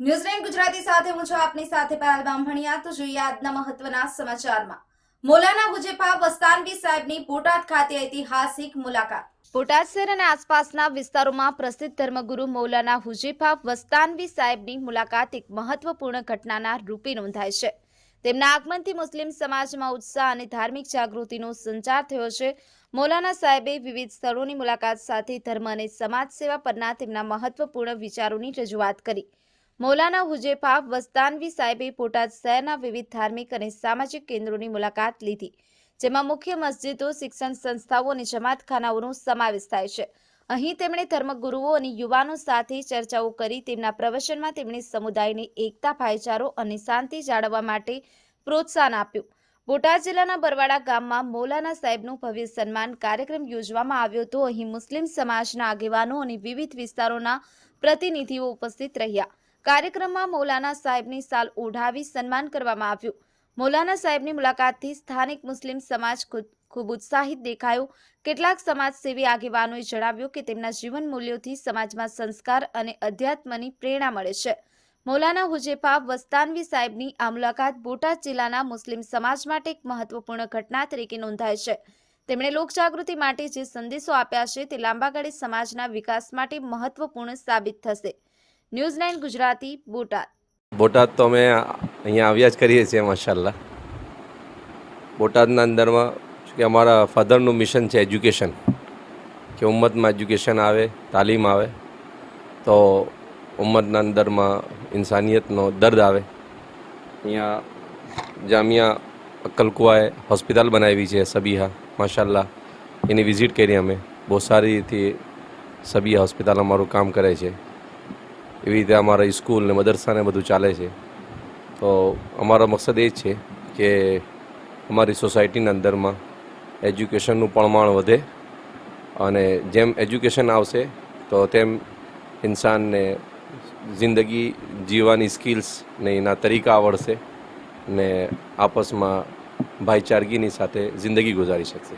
ન્યૂઝલેન્ડ ગુજરાતી સાથે હું છું આપની સાથે પહેલ બામભણિયા. તો જોઈએ આજના મહત્વના સમાચારમાં. મોલાના હુજેફા વસ્તાનવી સાહેબની બોટાદ ખાતે ઐતિહાસિક મુલાકાત. બોટાદ શહેર અને આસપાસના વિસ્તારોમાં પ્રસિદ્ધ ધર્મગુરુ મૌલાના હુજેફા વસ્તાનવી સાહેબની મુલાકાત એક મહત્વપૂર્ણ ઘટનાના રૂપે નોંધાય છે. તેમના આગમનથી મુસ્લિમ સમાજમાં ઉત્સાહ અને ધાર્મિક જાગૃતિનો સંચાર થયો છે. મૌલાના સાહેબે વિવિધ સ્થળોની મુલાકાત સાથે ધર્મ અને સમાજ સેવા પરના તેમના મહત્વપૂર્ણ વિચારોની રજૂઆત કરી. મૌલાના હુજેફા વસ્તાનવી સાહેબે બોટાદ શહેરના વિવિધ ધાર્મિક અને સામાજિક કેન્દ્રોની મુલાકાત લીધી, જેમાં મુખ્ય મસ્જિદો, શિક્ષણ સંસ્થાઓ અને જમાતખાનાઓનો સમાવેશ થાય છે. અહીં તેમણે ધર્મગુરુઓ અને યુવાનો સાથે ચર્ચાઓ કરી, તેમના પ્રવચનમાં તેમણે સમુદાયને એકતા, ભાઈચારો અને શાંતિ જાળવવા માટે પ્રોત્સાહન આપ્યું. બોટાદ જિલ્લાના બરવાડા ગામમાં મૌલાના સાહેબનું ભવ્ય સન્માન કાર્યક્રમ યોજવામાં આવ્યો હતો. અહીં મુસ્લિમ સમાજના આગેવાનો અને વિવિધ વિસ્તારોના પ્રતિનિધિઓ ઉપસ્થિત રહ્યા. કાર્યક્રમમાં મૌલાના સાહેબની સાલ ઓઢાવી સન્માન કરવામાં આવ્યું. મૌલાના સાહેબની મુલાકાતથી સ્થાનિક મુસ્લિમ સમાજ ખૂબ ઉત્સાહિત દેખાયો. કેટલાક સમાજસેવી આગેવાનોએ જણાવ્યું કે તેમના જીવન મૂલ્યોથી સમાજમાં સંસ્કાર અને અધ્યાત્મની પ્રેરણા મળે છે. મૌલાના હુજેફા વસ્તાનવી સાહેબની આ મુલાકાત બોટાદ જિલ્લાના મુસ્લિમ સમાજ માટે એક મહત્વપૂર્ણ ઘટના તરીકે નોંધાય છે. તેમણે લોકજાગૃતિ માટે જે સંદેશો આપ્યા છે તે લાંબા ગાળે સમાજના વિકાસ માટે મહત્વપૂર્ણ સાબિત થશે. ન્યૂઝ ગુજરાતી, બોટાદ. બોટાદ તો અમે અહીંયા આવ્યા જ કરીએ છીએ માશાલ્લાહ બોટાદના અંદરમાં કે અમારા ફાધરનું મિશન છે એજ્યુકેશન, કે ઉમ્મતમાં એજ્યુકેશન આવે, તાલીમ આવે, તો ઉમ્મતના અંદરમાં ઇન્સાનિયતનો દર્દ આવે. અહીંયા જામિયા અક્કલકુવાએ હોસ્પિટલ બનાવી છે, સબીહા માશાલ્લાહ એની વિઝિટ કરી અમે. બહુ સારી રીતે સબીહા હોસ્પિટલ અમારું કામ કરે છે. એવી રીતે અમારા સ્કૂલ ને મદરસાને બધું ચાલે છે. તો અમારો મકસદ એ જ છે કે અમારી સોસાયટીના અંદરમાં એજ્યુકેશનનું પ્રમાણ વધે અને જેમ એજ્યુકેશન આવશે તો તેમ ઇન્સાનને જિંદગી જીવવાની સ્કિલ્સ ને એના તરીકા આવડશે ને આપસમાં ભાઈચારગીની સાથે જિંદગી ગુજારી શકશે.